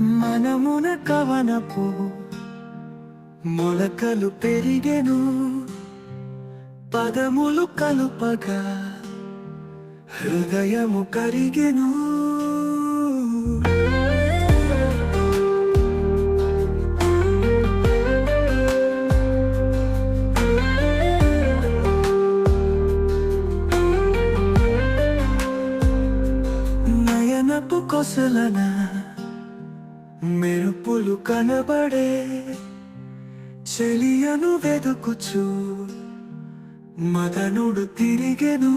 మనమున కవనపు మొలకలు పెరిగెను పదములు కలుపగా హృదయము కరిగెను. నయనపు కొసలనా మెరుపులు కనబడే చెలియను వెదుకుచు మదనుడు తిరిగెను.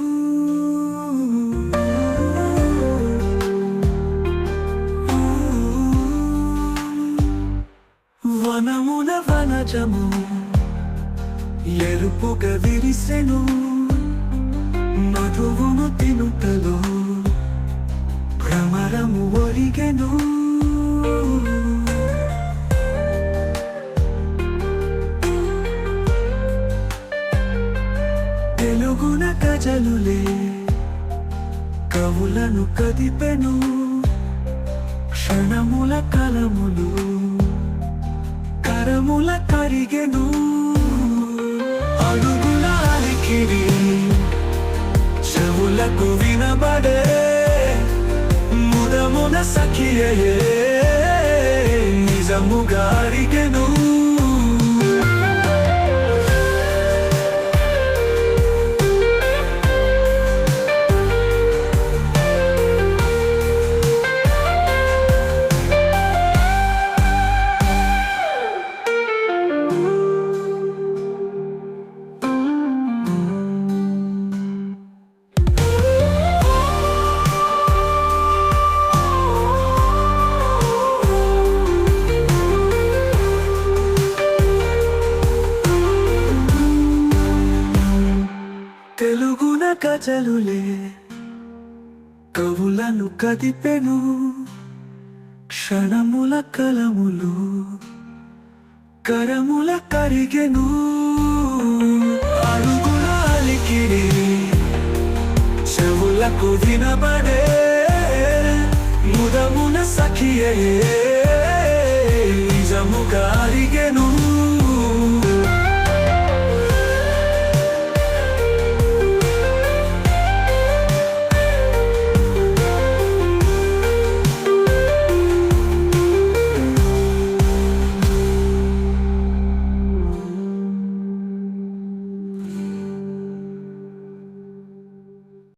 వనమున వనజము ఎరుపుగా విరిసెను. మధువును తినుటలో భ్రమరము ఒరిగెను. ప్రజలులే కవులను కదిపెను క్షణముల కలములు కరముల కరిగెను. అడుగుల అలికిడి చెవులకు వినబడే ముదమున సఖియే నిజముగా అరిగెను. తెలుగున గజలులే కవులను కదిపెను క్షణముల కలములు కరముల కరిగెను. అడుగున అలికిడి చెవులకు వినబడే ముదమున సఖియే.